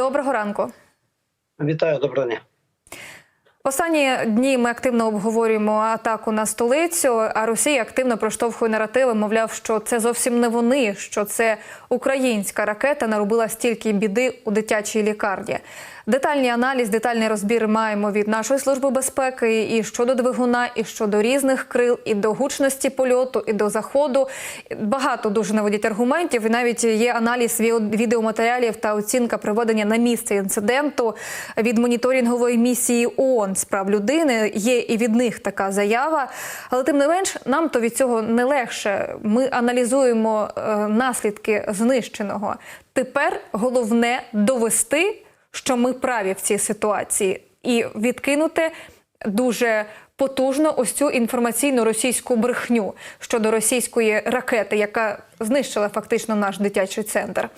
Доброго ранку. Вітаю, доброго дня. Останні дні ми активно обговорюємо атаку на столицю. А Росія активно проштовхує наративи. Мовляв, що це зовсім не вони, що це українська ракета наробила стільки біди у дитячій лікарні. Детальний аналіз, детальний розбір маємо від нашої служби безпеки і щодо двигуна, і щодо різних крил, і до гучності польоту, і до заходу. Багато дуже наводять аргументів. І навіть є аналіз відеоматеріалів та оцінка приведення на місце інциденту від моніторингової місії ООН з прав людини. Є і від них така заява. Але тим не менш, нам то від цього не легше. Ми аналізуємо е, наслідки знищеного. Тепер головне довести, що ми праві в цій ситуації, і відкинути дуже потужно ось цю інформаційну російську брехню щодо російської ракети, яка знищила фактично наш дитячий центр.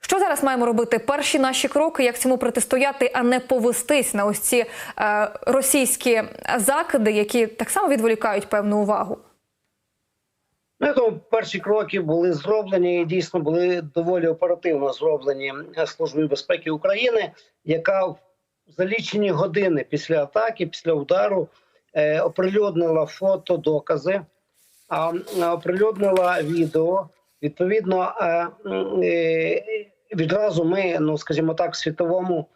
Що зараз маємо робити? Перші наші кроки, як цьому протистояти, а не повестись на ось ці е, російські закиди, які так само відволікають певну увагу. Ну, думаю, перші кроки були зроблені і дійсно були доволі оперативно зроблені Службою безпеки України, яка за лічені години після атаки, після удару, е, оприлюднила фото, докази, а оприлюднила відео. Відповідно, е, е, відразу ми, ну скажімо так, в світовому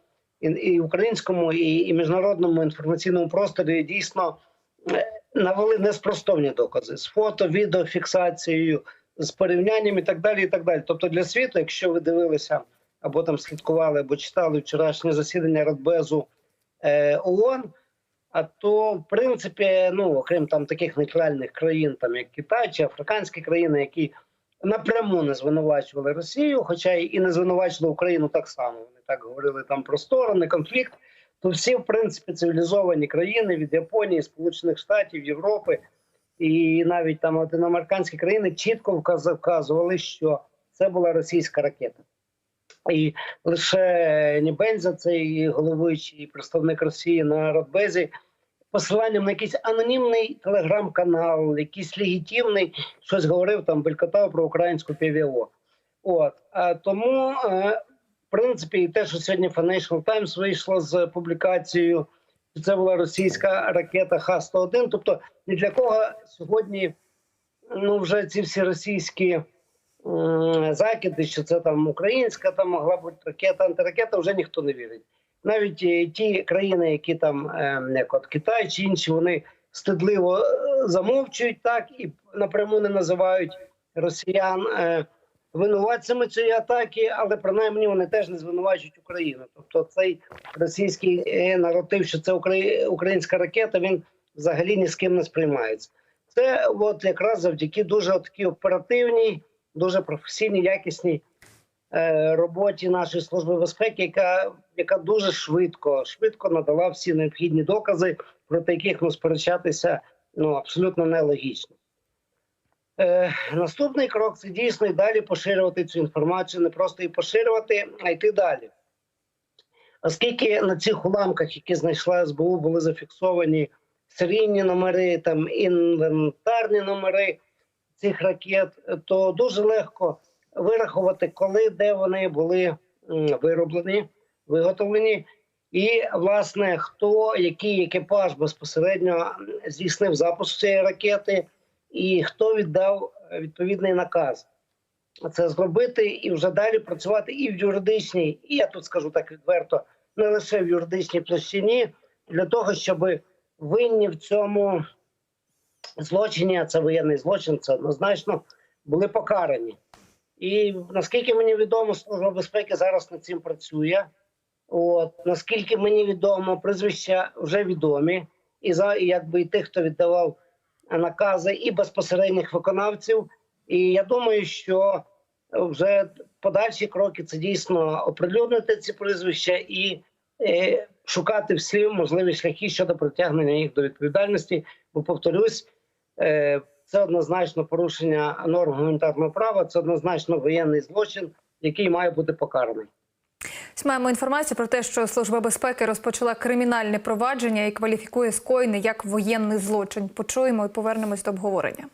і, українському, і, і міжнародному інформаційному просторі дійсно е, навели неспростовні докази з фото, відеофіксацією, з порівнянням і так далі. І так далі. Тобто для світу, якщо ви дивилися або там слідкували, або читали вчорашнє засідання Радбезу е, ООН, а то в принципі, ну окрім там таких нейтральних країн, там як Китай чи африканські країни, які напряму не звинувачували Росію, хоча і не звинувачували Україну так само. Вони так говорили там про сторони, конфлікт. То всі, в принципі, цивілізовані країни від Японії, Сполучених Штатів, Європи і навіть там латиноамериканські країни чітко вказ- вказували, що це була російська ракета. І лише Нібенза, цей головуючий представник Росії на Радбезі, посиланням на якийсь анонімний телеграм-канал, якийсь легітимний, щось говорив там, белькотав про українську ПВО. От а тому, е, принципі, і те, що сьогодні Financial Times вийшло з публікацією, що це була російська ракета Х-101. Тобто ні для кого сьогодні ну вже ці всі російські закиди, що це там українська, там могла бути ракета, антиракета, вже ніхто не вірить. Навіть е, ті країни, які там, е, як от Китай чи інші, вони стидливо е, замовчують так і напряму не називають росіян е, винуватцями цієї атаки, але принаймні вони теж не звинувачують Україну. Тобто цей російський е, наратив, що це украї- українська ракета, він взагалі ні з ким не сприймається. Це от якраз завдяки дуже такій оперативній, дуже професійній, якісній е, роботі нашої служби безпеки, яка, яка дуже швидко, швидко надала всі необхідні докази, проти яких ну, сперечатися ну, абсолютно нелогічно. Е, наступний крок це дійсно і далі поширювати цю інформацію, не просто її поширювати, а йти далі. Оскільки на цих уламках, які знайшла СБУ, були зафіксовані серійні номери, там інвентарні номери цих ракет, то дуже легко вирахувати, коли де вони були вироблені, виготовлені, і власне хто який екіпаж безпосередньо здійснив запуск цієї ракети, і хто віддав е, відповідний наказ. Це зробити і вже далі працювати і в юридичній, і я тут скажу так відверто, не лише в юридичній площині, для того, щоб винні в цьому злочині, а це воєнний злочин, це однозначно були покарані. І наскільки мені відомо, служба безпеки зараз над цим працює. От наскільки мені відомо, прізвища вже відомі, і за і якби і тих, хто віддавав накази, і безпосередніх виконавців. І я думаю, що вже подальші кроки це дійсно оприлюднити ці прізвища і е, шукати всі можливі шляхи щодо притягнення їх до відповідальності. Бо повторюсь, е, це однозначно порушення норм гуманітарного права, це однозначно воєнний злочин, який має бути покараний. Маємо інформацію про те, що служба безпеки розпочала кримінальне провадження і кваліфікує скоєне як воєнний злочин. Почуємо і повернемось до обговорення.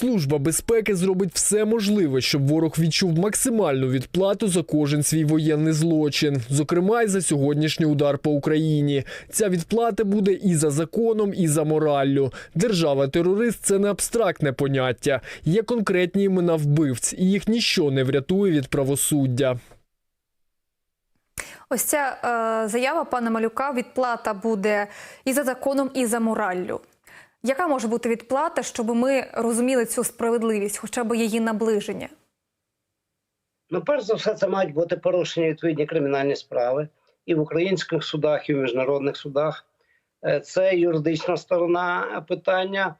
Служба безпеки зробить все можливе, щоб ворог відчув максимальну відплату за кожен свій воєнний злочин, зокрема й за сьогоднішній удар по Україні. Ця відплата буде і за законом, і за мораллю. Держава-терорист це не абстрактне поняття. Є конкретні імена вбивць, і їх ніщо не врятує від правосуддя. Ось ця е, заява пана Малюка. Відплата буде і за законом, і за мораллю. Яка може бути відплата, щоб ми розуміли цю справедливість, хоча б її наближення? Ну, перш за все, це мають бути порушені відповідні кримінальні справи і в українських судах, і в міжнародних судах. Е, Це юридична сторона питання.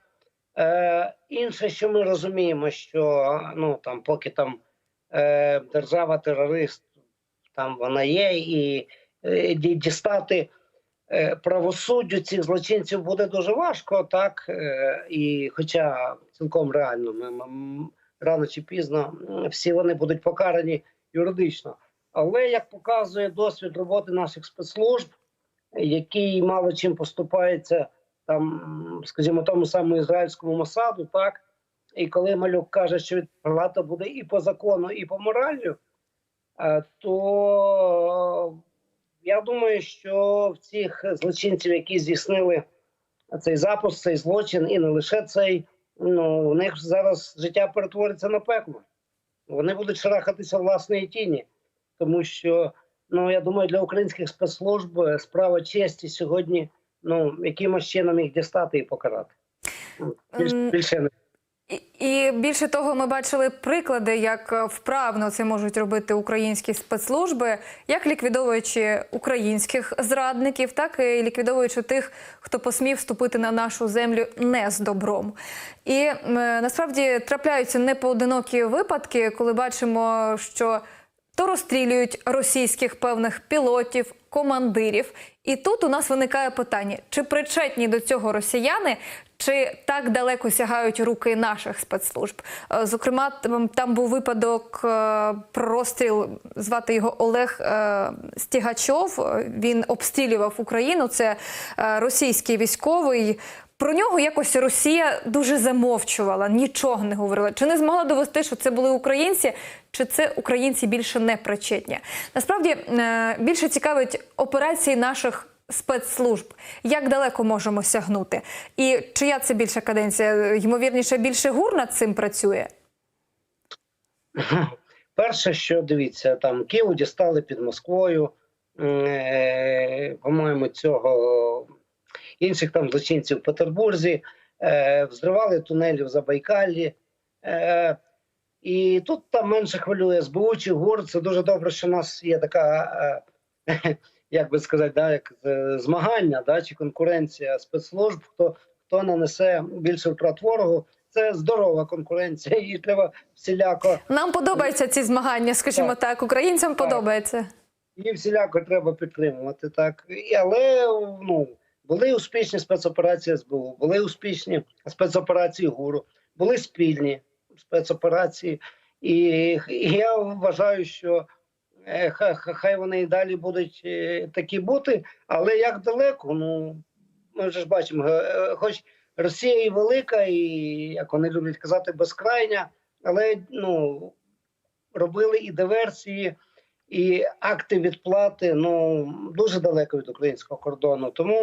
Е, Інше, що ми розуміємо, що ну там, поки там е, держава-терорист, там вона є, і дістати правосуддю цих злочинців буде дуже важко, так е, і хоча цілком реально ми, рано чи пізно всі вони будуть покарані юридично. Але як показує досвід роботи наших спецслужб, який мало чим поступається там, скажімо, тому самому ізраїльському Мосаду, так і коли малюк каже, що відплата буде і по закону, і по моралю, е, то я думаю, що в цих злочинців, які здійснили цей запуск, цей злочин, і не лише цей, ну у них зараз життя перетвориться на пекло. Вони будуть шарахатися власної тіні, тому що ну я думаю, для українських спецслужб справа честі сьогодні ну якимось чином їх дістати і покарати. Ну, більше не Більше того, ми бачили приклади, як е, вправно це можуть робити українські спецслужби, як ліквідовуючи українських зрадників, так і ліквідовуючи тих, хто посмів вступити на нашу землю не з добром. І е, насправді трапляються непоодинокі випадки, коли бачимо, що то розстрілюють російських певних пілотів, командирів. І тут у нас виникає питання: чи причетні до цього росіяни, чи так далеко сягають руки наших спецслужб? Е, Зокрема, там, був випадок е, про розстріл, звати його Олег е, Стігачов. Він обстрілював Україну. Це російський військовий. Про нього якось Росія дуже замовчувала, нічого не говорила. Чи не змогла довести, що це були українці, чи це українці більше не причетні? Насправді більше цікавить операції наших спецслужб. Як далеко можемо сягнути? І чия це більша каденція? Ймовірніше, більше гур над цим працює? Перше, що дивіться, там Київ дістали під Москвою, е, по-моєму, цього інших там злочинців в Петербурзі, е, взривали тунелі в Забайкалі. Е, і тут там менше хвилює СБУ чи ГУР. Це дуже добре, що в нас є така, як би сказати, да, як е, змагання да, чи конкуренція спецслужб, хто, хто нанесе більше втрат ворогу. Це здорова конкуренція, її треба всіляко Нам подобаються ці змагання, скажімо Так. так. Українцям Так. подобається. її всіляко треба підтримувати. Так І- але ну були успішні спецоперації СБУ, були успішні спецоперації ГУРу, були спільні спецоперації, і, і я вважаю, що хай вони і далі будуть е, такі бути, але як далеко, ну ми вже ж бачимо, е, е, хоч Росія і велика, і як вони люблять казати, безкрайня, але ну робили і диверсії і акти відплати ну дуже далеко від українського кордону. Тому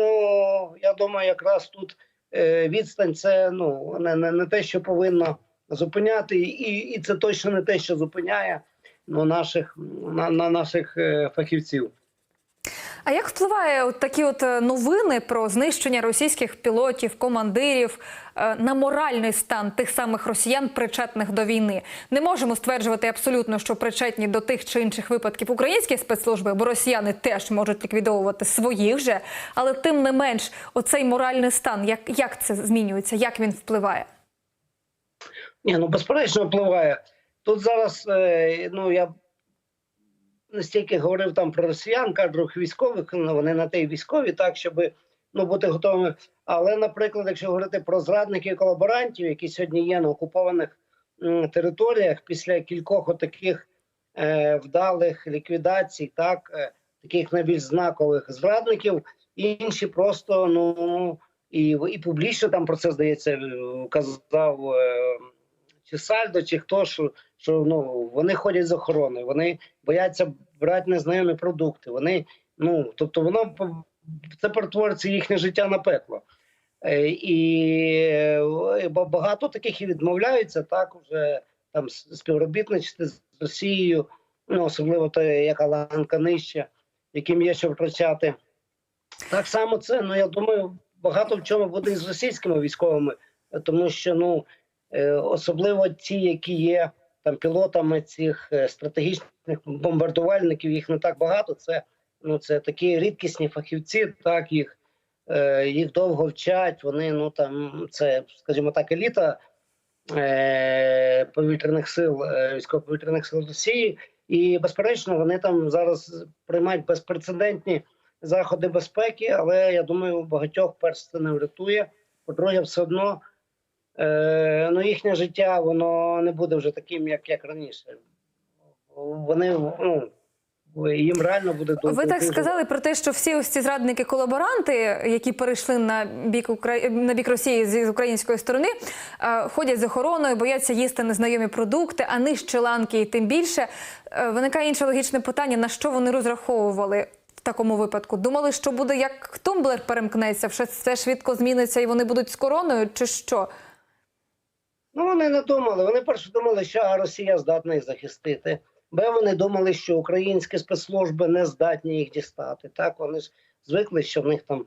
я думаю, якраз тут е, відстань це ну не, не, не те, що повинно зупиняти, і, і це точно не те, що зупиняє ну, наших на, на наших е, фахівців. А як впливає от такі от е, новини про знищення російських пілотів, командирів е, на моральний стан тих самих росіян, причетних до війни? Не можемо стверджувати абсолютно, що причетні до тих чи інших випадків українські спецслужби, бо росіяни теж можуть ліквідовувати своїх же, але тим не менш, оцей моральний стан, як, як це змінюється, як він впливає? Ні, ну безперечно впливає. Тут зараз е, ну я настільки говорив там про росіян, кадрових військових, ну вони на те й військові, так щоб ну бути готовими. Але, наприклад, якщо говорити про зрадників і колаборантів, які сьогодні є на окупованих територіях, після кількох отаких е, вдалих ліквідацій, так е, таких найбільш знакових зрадників, інші просто ну і, і публічно там про це здається е, казав е, чи Сальдо, чи хто що, що ну вони ходять з охороною, вони бояться брати незнайомі продукти. Вони ну тобто воно це перетвориться їхнє життя на пекло. Е, І е, багато таких і відмовляються так уже там співробітничати з Росією, ну особливо та яка ланка нижча, яким є що втрачати. Так само це, ну я думаю, багато в чому буде з російськими військовими, тому що ну е, особливо ті, які є там пілотами цих е, стратегічних бомбардувальників, їх не так багато. Це ну це такі рідкісні фахівці, так їх, е, їх довго вчать. Вони ну там це, скажімо так, еліта е, повітряних сил, е, військово-повітряних сил Росії. І безперечно, вони там зараз приймають безпрецедентні заходи безпеки, але я думаю, багатьох перш не врятує. По-друге, все одно е, ну, їхнє життя воно не буде вже таким, як, як раніше. Вони ну, їм реально буде дуже. Ви так сказали про те, що всі ось ці зрадники-колаборанти, які перейшли на бік Укра... на бік Росії з української сторони, е, ходять з охороною, бояться їсти незнайомі продукти, а нижче ланки і тим більше. Е, Виникає інше логічне питання: на що вони розраховували в такому випадку? Думали, що буде як Тумблер перемкнеться, все швидко зміниться і вони будуть з короною, чи що? Ну, вони не думали. Вони перше думали, що А, Росія здатна їх захистити. Б, вони думали, що українські спецслужби не здатні їх дістати. Так, вони ж звикли, що в них там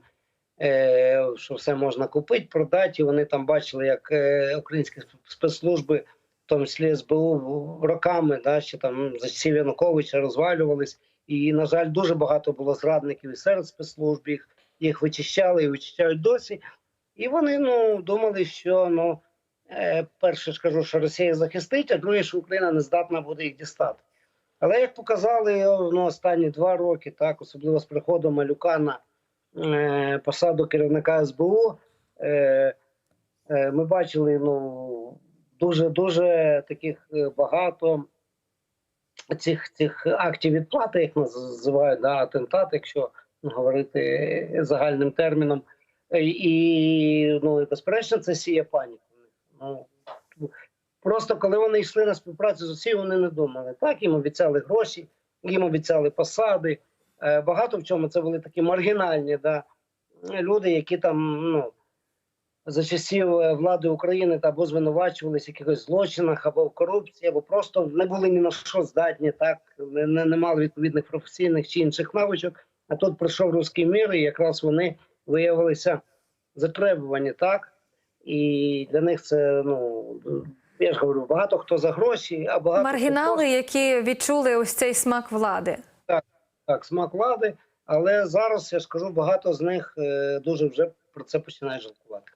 е, що все можна купити, продати. І вони там бачили, як е, українські спецслужби, в тому числі СБУ, роками, да, ще там за часів Януковича розвалювались. І, на жаль, дуже багато було зрадників і серед спецслужб. Їх, їх вичищали і вичищають досі. І вони ну, думали, що ну. Е, перше ж кажу, що Росія захистить, а друге, що Україна не здатна буде їх дістати. Але як показали ну, останні два роки, так, особливо з приходом Малюка на е, посаду керівника СБУ, е, е, ми бачили ну, дуже дуже таких е, багато цих, цих актів відплати, їх називають да, атентат, якщо говорити загальним терміном. Е, І ну, безперечно, це сіє паніку. Ну, просто коли вони йшли на співпрацю з Росією, вони не думали. Так, їм обіцяли гроші, їм обіцяли посади. Е, Багато в чому це були такі маргінальні да, люди, які там ну, за часів е, влади України та або звинувачувалися в якихось злочинах, або в корупції, або просто не були ні на що здатні, так не, не, не мали відповідних професійних чи інших навичок. А тут прийшов руський мір, і якраз вони виявилися затребувані, так і для них це ну я ж говорю, багато хто за гроші, а багато хто які відчули ось цей смак влади. так, так, смак влади. Але зараз я ж кажу, багато з них е, дуже вже про це починають жалкувати.